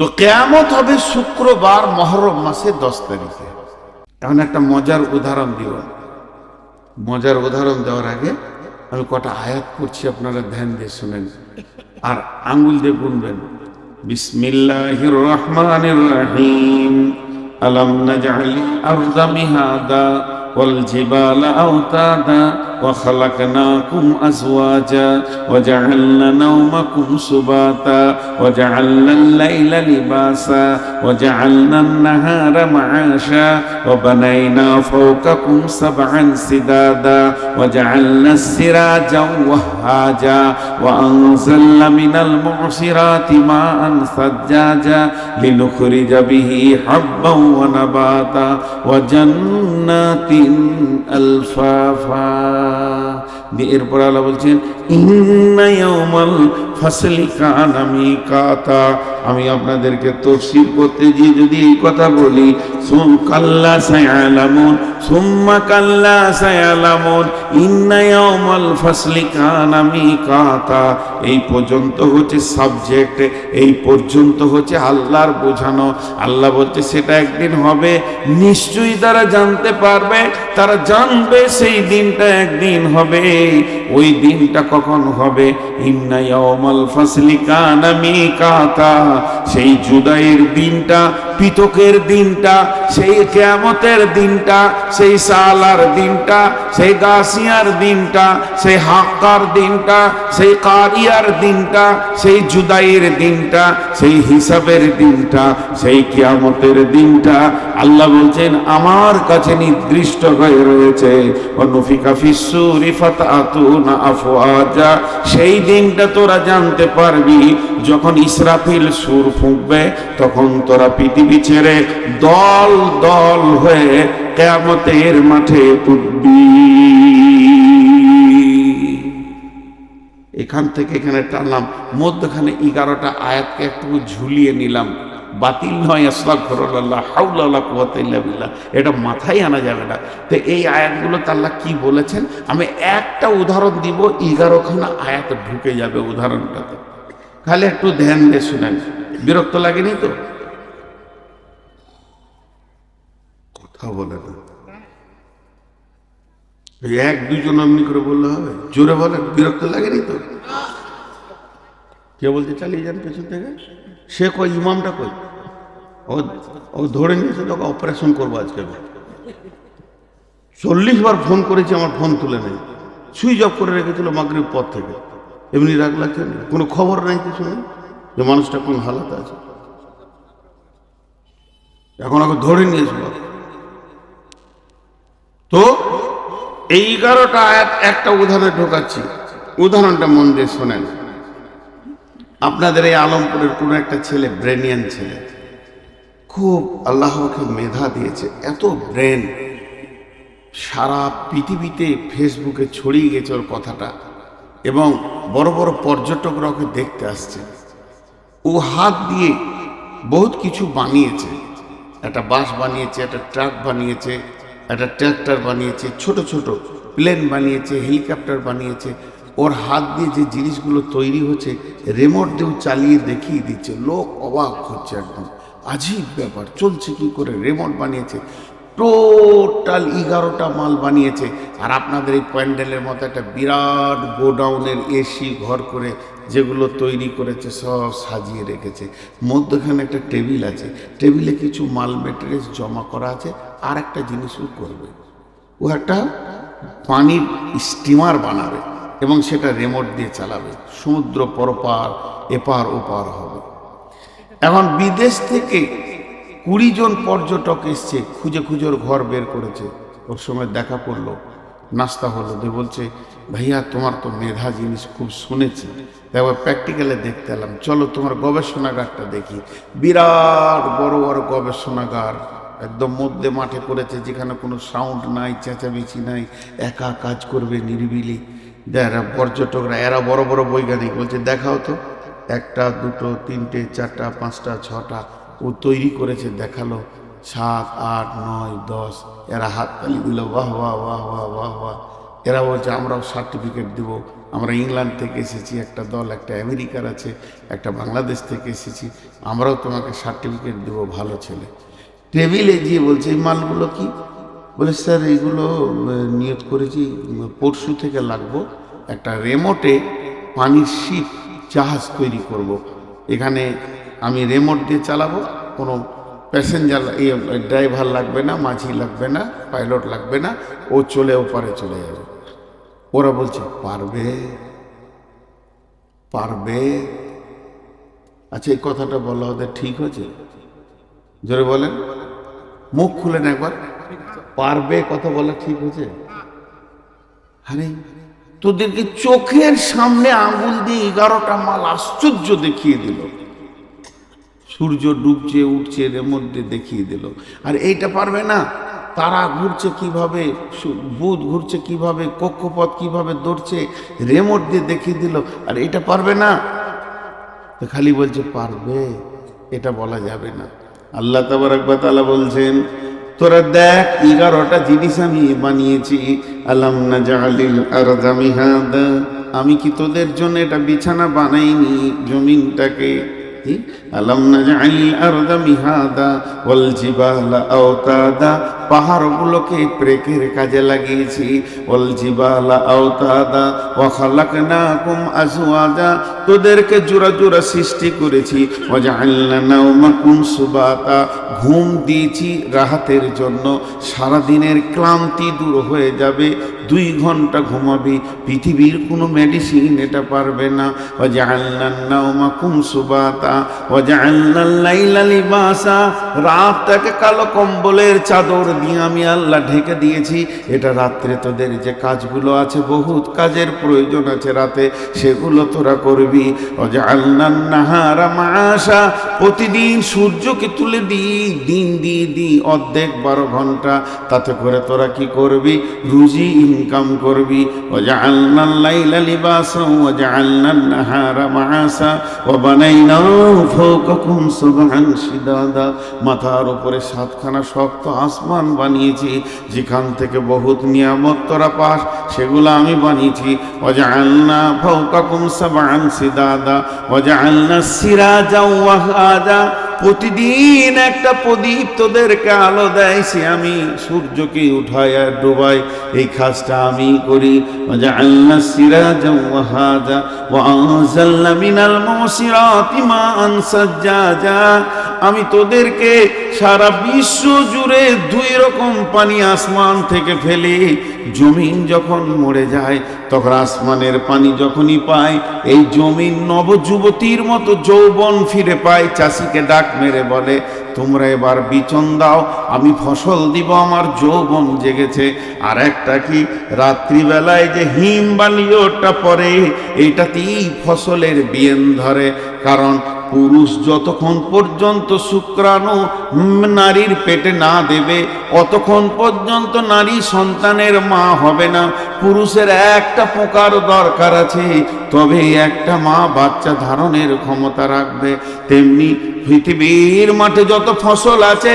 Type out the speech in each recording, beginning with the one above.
তো কেয়ামত হবে শুক্রবার মহরম মাসে দশ তারিখে। এখন একটা মজার উদাহরণ দিব মজার উদাহরণ দেওয়ার আগে আমি কটা আয়াত করছি আপনারা ধ্যান দিয়ে শুনেন। আর আঙ্গুল দিয়ে গুনবেন। বিসমিল্লাহির রহমানির রহিম আলাম নাজআল আরদা মিহাদা ওয়াল জিবালা আওতাদা। وخلقناكم أزواجا وجعلنا نومكم سباتا وجعلنا الليل لباسا وجعلنا النهار معاشا وبنينا فوقكم سبعا سدادا وجعلنا السراج وهاجا وأنزلنا من المعصرات ماء ثجاجا لنخرج به حبا ونباتا وجنات ألفافا দিয়ে এরপর আল্লাহ বলছেন ফাসলি কানা মিকাতা আমি আপনাদেরকে তফসির করতে গিয়ে যদি এই কথা বলি, সুম কাল্লা সায়ালামুন, সুম্মা কাল্লা সায়ালামুন, ইন্না ইয়াউমাল ফাসলি কানা মিকাতা এই পর্যন্ত হচ্ছে সাবজেক্ট এই পর্যন্ত হচ্ছে আল্লাহর বোঝানো। আল্লাহ বলছে, সেটা একদিন হবে, নিশ্চয়ই তারা জানতে পারবে, তারা জানবে সেই দিনটা একদিন হবে। ওই দিনটা কখন হবে? ইন্না সেই জুদাইয়ের দিনটা পিতকের দিনটা, সেই কেয়ামতের দিনটা, সেই সালার দিনটা, সেই গাছিয়ার দিনটা, সেই হাক্কার দিনটা, সেই কারিয়ার দিনটা, সেই জুদাইয়ের দিনটা, সেই হিসাবের দিনটা, সেই কিয়ামতের দিনটা। আল্লাহ বলছেন, আমার কাছে নির্দিষ্ট হয়ে রয়েছে। সেই দিনটা তোরা জানতে পারবি। যখন ইসরাফিল সুর ফুঁকবে, তখন তোরা পৃথিবী ছেড়ে দল দল হয়ে কেয়ামতের মাঠে উঠবি এখান থেকে এখানে টানলাম, মধ্যখানে এগারোটা আয়াতকে একটু ঝুলিয়ে নিলাম। বাতিল নয়, আস্তাগফিরুল্লাহ হাউলা কুওয়াতা ইল্লা বিল্লাহ। এটা মাথায় আনা যাবে না। তো এই আয়াতগুলো আল্লাহ কি বলেছেন? আমি একটা উদাহরণ দিব, এগারোখানা আয়াত ঢুকে যাবে উদাহরণটাতে। খালি একটু ধ্যান দিয়ে শুনেন। বিরক্ত লাগেনি তো? কথা বলে না। এক দুজন এমনি করে বললে হবে? জোরে বলেন, বিরক্ত লাগেনি তো? কে বলতে চালিয়ে যান পেছন থেকে? সে কই ইমামটা কই ও ও ধরে নিয়েছে তোকে অপারেশন করব আজকে। চল্লিশ বার ফোন করেছি, আমার ফোন তুলে নেই। সুইচ অফ করে রেখেছিল মাগরিব পর থেকে। এমনি রাগ লাগছে না? কোনো খবর নাই কিছু নেই? যে মানুষটা কোন হালাতে আছে? এখন ওকে ধরে নিয়েছিল তো এই এগারোটা আয়াত একটা উদাহরণে ঢোকাচ্ছি। উদাহরণটা মন দিয়ে শোনেন। আপনাদের এই আলমপুরের কোনো একটা ছেলে, ব্রেনিয়ান ছেলে, খুব আল্লাহকে মেধা দিয়েছে, এত ব্রেন, সারা পৃথিবীতে ফেসবুকে ছড়িয়ে গেছে ওর কথাটা। এবং বড় বড় পর্যটকরা ওকে দেখতে আসছে। ও হাত দিয়ে বহুত কিছু বানিয়েছে। একটা বাস বানিয়েছে, একটা ট্রাক বানিয়েছে, একটা ট্র্যাক্টর বানিয়েছে, ছোট ছোট প্লেন বানিয়েছে, হেলিকপ্টার বানিয়েছে। ওর হাত দিয়ে যে জিনিসগুলো তৈরি হচ্ছে, রিমোট দিয়েও চালিয়ে দেখিয়ে দিচ্ছে। লোক অবাক হচ্ছে একদম। আজীব ব্যাপার, চলছে কি করে? রিমোট বানিয়েছে। টোটাল এগারোটা মাল বানিয়েছে। আর আপনাদের এই প্যান্ডেলের মতো একটা বিরাট গোডাউনের এসি ঘর করে যেগুলো তৈরি করেছে, সব সাজিয়ে রেখেছে। মধ্যখানে একটা টেবিল আছে। টেবিলে কিছু মাল মেটেরিয়ালস জমা করা আছে। আর একটা জিনিসও করবে। ও একটা পানির স্টিমার বানাবে এবং সেটা রিমোট দিয়ে চালাবে। সমুদ্র পরপার, এপার ওপার হবে। এখন বিদেশ থেকে কুড়ি জন পর্যটক এসছে, খুঁজে খুঁজে ওর ঘর বের করেছে। ওর সময় দেখা করল, নাস্তা হলো। দিয়ে বলছে, ভাইয়া, তোমার তো মেধা জিনিস খুব শুনেছি। তারপর প্র্যাকটিক্যালে দেখতে এলাম। চলো তোমার গবেষণাগারটা দেখি। বিরাট বড় বড় গবেষণাগার, একদম মধ্যে মাঠে করেছে, যেখানে কোনো সাউন্ড নাই, চেঁচামেচি নাই, একা কাজ করবে নিরিবিলি। এরা পর্যটকরা, এরা বড় বড় বৈজ্ঞানিক। বলছে, দেখাও তো, একটা, দুটো, তিনটে, চারটা, পাঁচটা, ছটা ও তৈরি করেছে দেখাল। সাত আট নয় দশ এরা হাত তালি দিল বাহ বাহ বাহ বাহ বাহ বাহ এরা বলছে আমরাও সার্টিফিকেট দেব। আমরা ইংল্যান্ড থেকে এসেছি একটা দল একটা আমেরিকার আছে একটা বাংলাদেশ থেকে এসেছি। আমরাও তোমাকে সার্টিফিকেট দেবো ভালো ছেলে। টেবিলে গিয়ে বলছে এই মালগুলো কি? বলে স্যার এইগুলো আহ, নিয়ত করেছি পরশু থেকে লাগবো। একটা রেমোটে পানির শিপ জাহাজ তৈরি করব। এখানে আমি রেমোট দিয়ে চালাবো, কোনো প্যাসেঞ্জার এই ড্রাইভার লাগবে না, মাঝি লাগবে না পাইলট লাগবে না, ও চলে ওপারে চলে যাবে। ওরা বলছে, পারবে পারবে। আচ্ছা এই কথাটা বলা ওদের ঠিক হয়েছে? জোরে বলেন। মুখ খুলেন একবার। পারবে কথা বলা ঠিক হয়েছে? আরে, তোদেরকে চোখের সামনে আঙুল দিয়ে এগারোটা মাল আশ্চর্য দেখিয়ে দিল। সূর্য ডুবছে, উঠছে, এর মধ্যে দেখিয়ে দিল। আর এইটা পারবে না। তারা ঘুরছে কীভাবে বুধ ঘুরছে কীভাবে, কক্ষপথ কীভাবে দৌড়ছে রেমোট দিয়ে দেখিয়ে দিল। আর এটা পারবে না। তো খালি বলছে, পারবে। এটা বলা যাবে না। আল্লাহ তালা বলছেন, তোরা দেখ, এগারোটা জিনিস আমি বানিয়েছি। আলাম না জালিল আর আমি কি তোদের জন্য এটা বিছানা বানাইনি, জমিনটাকে? কি? আলাম না জালিল আর মিহাদা ওয়াল জিবালা আওতাদা পাহাড়গুলোকে প্রেকের কাজে লাগিয়েছি। ওয়াল জিবালা আওতাদা ওয়া খালাকনাকুম আজওয়াজা। তোদেরকে জোড়া জোড়া সৃষ্টি করেছি। ওয়া জাআলনা নাওমাকুম সুবাতা। ঘুম দিয়েছি রাহাতের জন্য। সারাদিনের ক্লান্তি দূর হয়ে যাবে। দুই ঘণ্টা ঘুমাবি। পৃথিবীর কোনো মেডিসিন এটা পারবে না। নাওমাকুম সুবাতা। ওয়া জাআলনা লাইলা লিবাসা। রাতটাকে কালো কম্বলের চাদর দিয়ে আমি আল্লাহ ঢেকে দিয়েছি। এটা রাত্রে তোদের যে কাজগুলো আছে, বহুত কাজের প্রয়োজন আছে রাতে, সেগুলো তোরা করবি। নাহারা প্রতিদিন সূর্যকে তুলে দিই দিন দিয়ে দিই অর্ধেক বারো ঘণ্টা। তাতে করে তোরা কি করবি? রুজি ইনকাম করবি। ওজা আল্লাহ আল্লাহ নাহারা ও বানাই মাথার উপরে সাতখানা শক্ত আসমান আসমান বানিয়েছি, যেখান থেকে বহুত নিয়ামত তোরা পাস, সেগুলো আমি বানিয়েছি। অজালনা ফৌকাকুম সাবান সিদাদা অজালনা সিরাজা ওয়াহাদা প্রতিদিন একটা প্রদীপ তোদেরকে আলো দেয় সে আমি, সূর্যকে উঠাই আর ডুবাই এই কাজটা আমি করি। আল্লাহ সিরাজা ওয়াহাজা ওয়াজাল্লা মিনাল মুসিরাতি মা আমি তোদেরকে সারা বিশ্ব জুড়ে দুই রকম পানি আসমান থেকে ফেলে জমিন যখন মরে যায়, তখন আসমানের পানি যখনই পায়, এই জমিন নবযুবতীর মতো যৌবন ফিরে পায়, চাষিকে ডাক মেরে বলে তোমরা এবার বিচন দাও, আমি ফসল দিব, আমার যৌবন জেগেছে। আর একটা কি, রাত্রিবেলায় যে হিম বালিওটা পরে, এইটাতেই ফসলের বিয়েন ধরে। কারণ পুরুষ যতক্ষণ পর্যন্ত শুক্রাণু নারীর পেটে না দেবে, অতক্ষণ পর্যন্ত নারী সন্তানের মা হবে না। পুরুষের একটা পোকার দরকার আছে, তবে একটা মা বাচ্চা ধারণের ক্ষমতা রাখবে। তেমনি পৃথিবীর মাঠে যত ফসল আছে,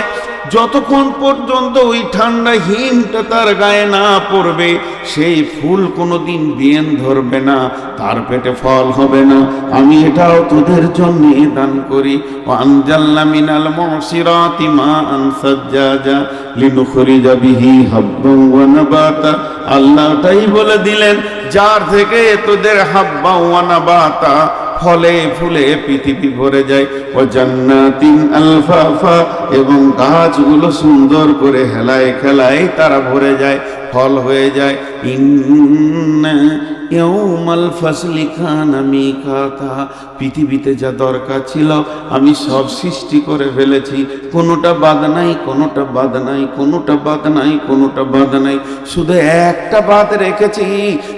যতক্ষণ পর্যন্ত ওই ঠান্ডা হিমটা তার গায়ে না পড়বে, সেই ফুল কোনোদিন বিয়েন ধরবে না, তার পেটে ফল হবে না। আমি এটাও তোদের জন্য দান করি। আনজাল্লা মিনাল মুসিরাতি মা আনসাজ্জাজা লিনুখরিজা বিহি হাব্বান ওয়া নাবাতা। আল্লাহ ওটাই বলে দিলেন, যার থেকে তোদের হাব্বা ওয়া নাবাতা ফলে ফুলে পৃথিবী ভরে যায়। ও জান্নাতিন আলফাফা এবং গাছগুলো সুন্দর করে হেলায় খেলায় তারা ভরে যায়, ফল হয়ে যায়। ইন্না ইয়াউমাল ফাসলি কানা মিকাতা। পৃথিবীতে যা দরকার ছিল, আমি সব সৃষ্টি করে ফেলেছি। কোনোটা বাদ নাই, কোনোটা বাদ নাই, কোনোটা বাদ নাই, কোনোটা বাদ নাই। শুধু একটা বাদ রেখেছি,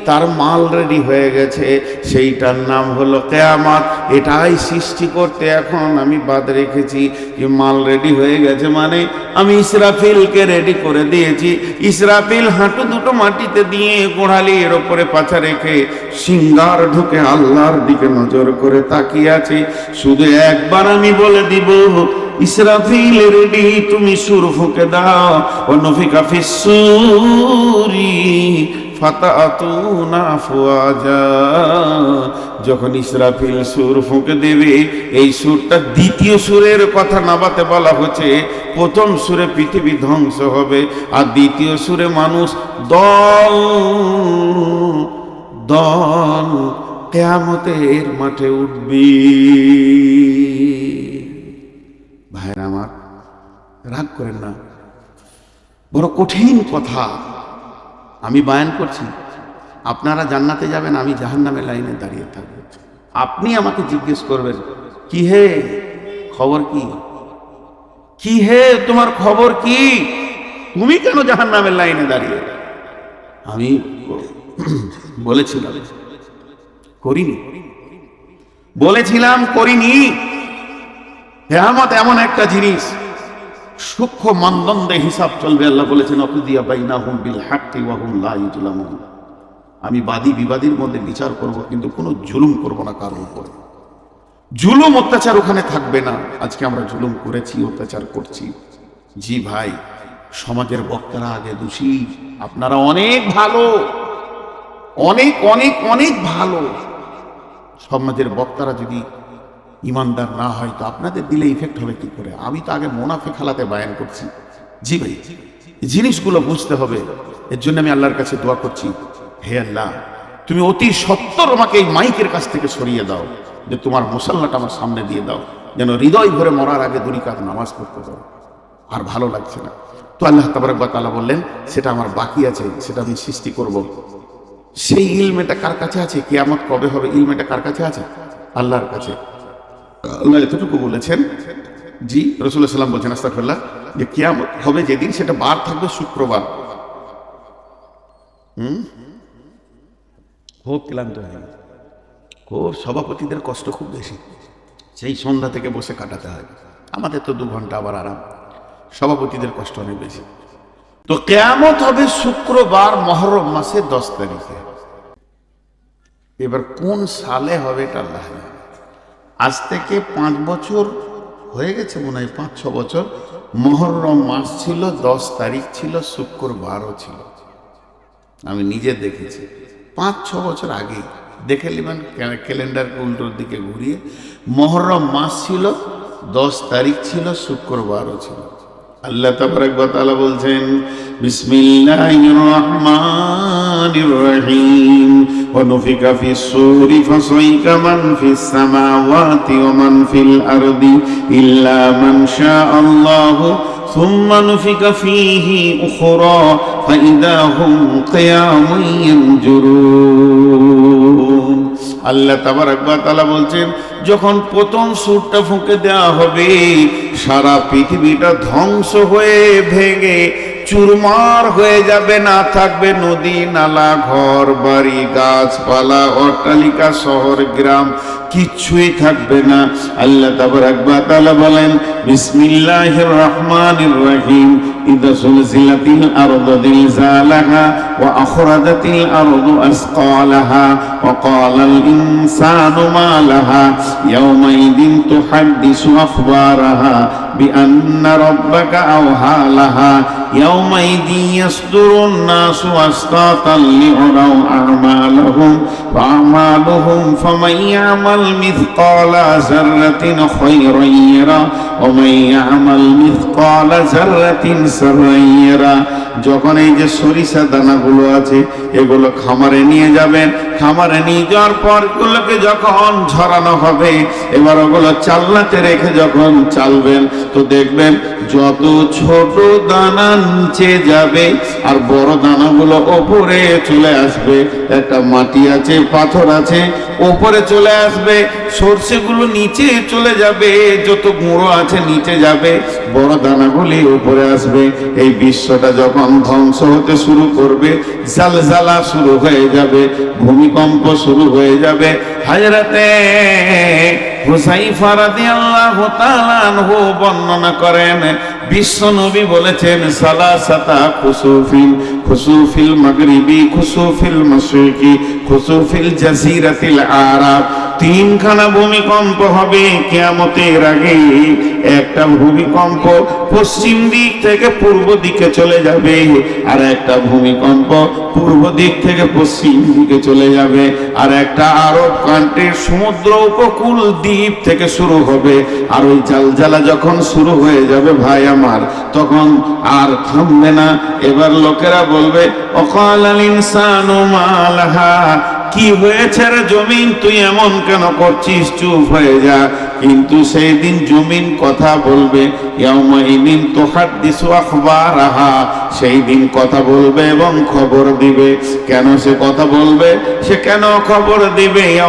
তার মাল রেডি হয়ে গেছে। সেইটার নাম হলো কেয়ামাত। এটাই সৃষ্টি করতে এখন আমি বাদ রেখেছি। যে মাল রেডি হয়ে গেছে মানে আমি ইসরাফিলকে রেডি করে দিয়েছি। ইসরাফিল হাঁটু দুটো মাটিতে দিয়ে গোড়ালির ওপরে পাছা রেখে সিঙ্গার ঢুকে আল্লাহর দিকে নজর করে তাকিয়ে আছে। শুধু একবার আমি বলে দিব ইসরাফিল তুমি সুর ফুকে দাও। ও নফিকা ফিসুরি যখন ইসরাফিল সুর ফুঁকে দেবে, এই সুরটা দ্বিতীয় সুরের কথা নাবাতে বলা হচ্ছে। প্রথম সুরে পৃথিবী ধ্বংস হবে, আর দ্বিতীয় সুরে মানুষ দল দল কেয়ামতের মাঠে উঠবে। ভাইরা আমার, রাগ করেন না। বড় কঠিন কথা। আমি বায়ান করছি, আপনারা জান্নাতে যাবেন, আমি জাহান্নামের লাইনে দাঁড়িয়ে থাকব। আপনি আমাকে জিজ্ঞেস করবেন, কি হে? খবর কি? কি হে? তোমার খবর কি? তুমি কেন জাহান্নামের লাইনে দাঁড়িয়ে? আমি বলেছিলাম। করিনি। বলেছিলাম, করিনি। কেয়ামত এমন একটা জিনিস, সূক্ষ্ম মানদণ্ডে হিসাব চলবে, আল্লাহ বলেছেন, অকুদিয়া বাইনা হুম বিল হাক্কি ওয়া হুম লা আমি বাদী বিবাদীর মধ্যে বিচার করব, কিন্তু কোনো জুলুম করব না কারোর উপর। জুলুম অত্যাচার ওখানে থাকবে না। আজকে আমরা জুলুম করেছি, অত্যাচার করছি। জি ভাই, সমাজের বক্তারা আগে দোষী। আপনারা অনেক ভালো। অনেক অনেক অনেক ভালো। সমাজের বক্তারা যদি ইমানদার না হয়, তো আপনাদের দিলে ইফেক্ট হবে কি করে? আমি তো আগে মোনাফে খালাতে বায়ান করছি। জি ভাই জিনিসগুলো বুঝতে হবে। এর জন্য আমি আল্লাহর কাছে দোয়া করছি। হে আল্লাহ, তুমি অতি সত্তর আমাকে এই মাইকের কাছ থেকে সরিয়ে দাও, যে তোমার মুসাল্লাটা আমার সামনে দিয়ে দাও, যেন হৃদয় ভরে মরার আগে দুরি কাজ নামাজ পড়তে দাও আর ভালো লাগছে না। তো আল্লাহ তাবারক তালা বললেন, সেটা আমার বাকি আছে, সেটা আমি সৃষ্টি করব। সেই ইলমেটা কার কাছে আছে? কিয়ামত কবে হবে? ইলমেটা কার কাছে আছে? আল্লাহর কাছে। আল্লাহ এতটুকু বলেছেন জি রসুল্লাহ সাল্লাম বলছেন আস্তাফুল্লাহ যে কিয়ামত হবে যেদিন সেটা বার থাকবে শুক্রবার। হুম? খুব ক্লান্ত হয়ে। খুব সভাপতিদের কষ্ট খুব বেশি। সেই সন্ধ্যা থেকে বসে কাটাতে হয়। আমাদের তো দু ঘণ্টা আবার আরাম। সভাপতিদের কষ্ট অনেক বেশি। তো কেয়ামত হবে শুক্রবার মহরম মাসের দশ তারিখে। এবার কোন সালে হবে এটা আল্লাহ আজ থেকে পাঁচ বছর হয়ে গেছে মনে হয়, পাঁচ, ছ বছর। মহরম মাস ছিল, দশ তারিখ ছিল, শুক্রবারও ছিল। আমি নিজে দেখেছি। পাঁচ, ছ বছর আগে দেখে নেবেন ক্যালেন্ডারকে উল্টোর দিকে ঘুরিয়ে। মহরম মাস ছিল, দশ তারিখ ছিল, শুক্রবারও ছিল। আল্লাহ তাবারক ওয়া তাআলা বলছেন বিসমিল্লাহির রহমানির রহিম ওয়া নুফিকা ফিস সূরি ফাসাইকা মান ফিস সামাওয়াতি ওয়া মান ফিল আরদি ইল্লা মান শাআল্লাহু ثم نفك فيه أخرى فإذا هم قيام ينجرون আল্লাহ তাবারাকালা বলছেন, যখন প্রথম সুরটা ফুঁকে দেওয়া হবে, সারা পৃথিবীটা ধ্বংস হয়ে ভেঙে চুরমার হয়ে যাবে, না থাকবে নদী, নালা, ঘর, বাড়ি, গাছপালা, অট্টালিকা, শহর, গ্রাম কিচ্ছুই থাকবে না। আল্লাহ তাবারাকালা বলেন, বিসমিল্লাহির রহমানির রহিম। إذا زلزلت الأرض زلزالها وأخرجت الأرض أثقالها وقال الإنسان ما لها؟ يومئذ تحدث أخبارها بأن ربك أوحى لها. يومئذ يصدر الناس أشتاطا ليروا أعمالهم وأعمالهم فمن يعمل مثقال ذرة خيرا يرى ومن يعمل مثقال ذرة সামাইয়ারা, যখন এই যে সরিষা দানাগুলো আছে, এগুলো খামারে নিয়ে যাবেন। খামারে নিয়ে যাওয়ার পর এগুলোকে যখন ঝরানো হবে, এবার ওগুলো চাল্লাতে রেখে যখন চালবেন, তো দেখবেন যত ছোট দানা নিচে যাবে, আর বড় দানাগুলো ওপরে চলে আসবে। একটা মাটি আছে, পাথর আছে, ওপরে চলে আসবে, সর্ষেগুলো নিচে চলে যাবে, যত গুঁড়ো আছে নিচে যাবে, বড় দানাগুলি উপরে আসবে। এই বিশ্বটা যখন ধ্বংস হতে শুরু করবে, জালজালা শুরু হয়ে যাবে, ভূমিকম্প শুরু হয়ে যাবে। হাজরাতে হুসাইফা রাদিয়াল্লাহু তাআলা বর্ণনা করেন বিশ্ব নবী বলেছেন সালাসাতা খুসুফিল খুসুফিল মাগরিবি, খুসুফিল মাশরিকি, খুসুফিল জাজিরাতিল আরাব। তিনখানা ভূমিকম্প হবে কিয়ামতের আগে। একটা ভূমিকম্প পশ্চিম দিক থেকে পূর্ব দিকে চলে যাবে, আর একটা ভূমিকম্প পূর্ব দিক থেকে পশ্চিম দিকে চলে যাবে, আর একটা আরব কান্ট্রির সমুদ্র উপকূল দ্বীপ থেকে শুরু হবে। আর ওই জালজালা যখন শুরু হয়ে যাবে, ভাই আমার তখন আর থামবে না। এবার লোকেরা বলবে অকাল ইনসানু মালাহা কি হয়েছে রে জমিন? তুই এমন কেন করছিস? চুপ হয়ে যা। কিন্তু সেই দিন জমিন কথা বলবে সেই দিন কথা বলবে এবং খবর দিবে। কেন সে কথা বলবে? সে কেন খবর দিবে?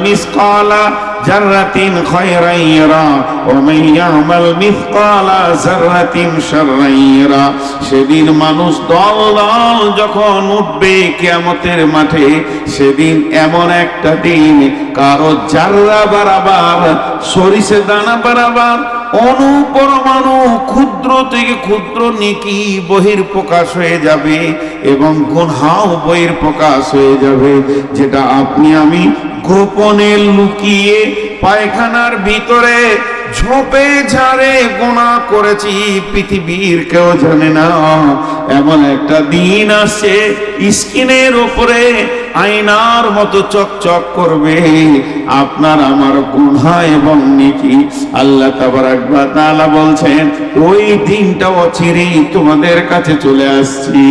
মিসকালা জাররাতিন খয়রাইরা ইয়ারা ওয়া মান ইয়ামাল মিসকালা জাররাতিন শাররান ইয়ারা সেদিন মানুষ দল দল যখন উঠবে কিয়ামতের মাঠে, সেদিন এমন একটা দিন, কারও জাররা বারাবার, সরিষে দানা বারাবার অনুপরমাণু ক্ষুদ্র থেকে ক্ষুদ্র নেকি বহির প্রকাশ হয়ে যাবে এবং গুনহাও বহির প্রকাশ হয়ে যাবে, যেটা আপনি আমি গোপনে লুকিয়ে পায়খানার ভিতরে ঝোপে ঝাড়ে গোনা করেছি, পৃথিবীর কেউ জানে না। এমন একটা দিন আসছে, স্কিনের উপরে আয়নার মতো চকচক করবে। আপনার আমার গুণা এবং নীতি আল্লাহ তাবারাক তাআলা বলছেন, ওই দিনটা অচিরেই তোমাদের কাছে চলে আসছি।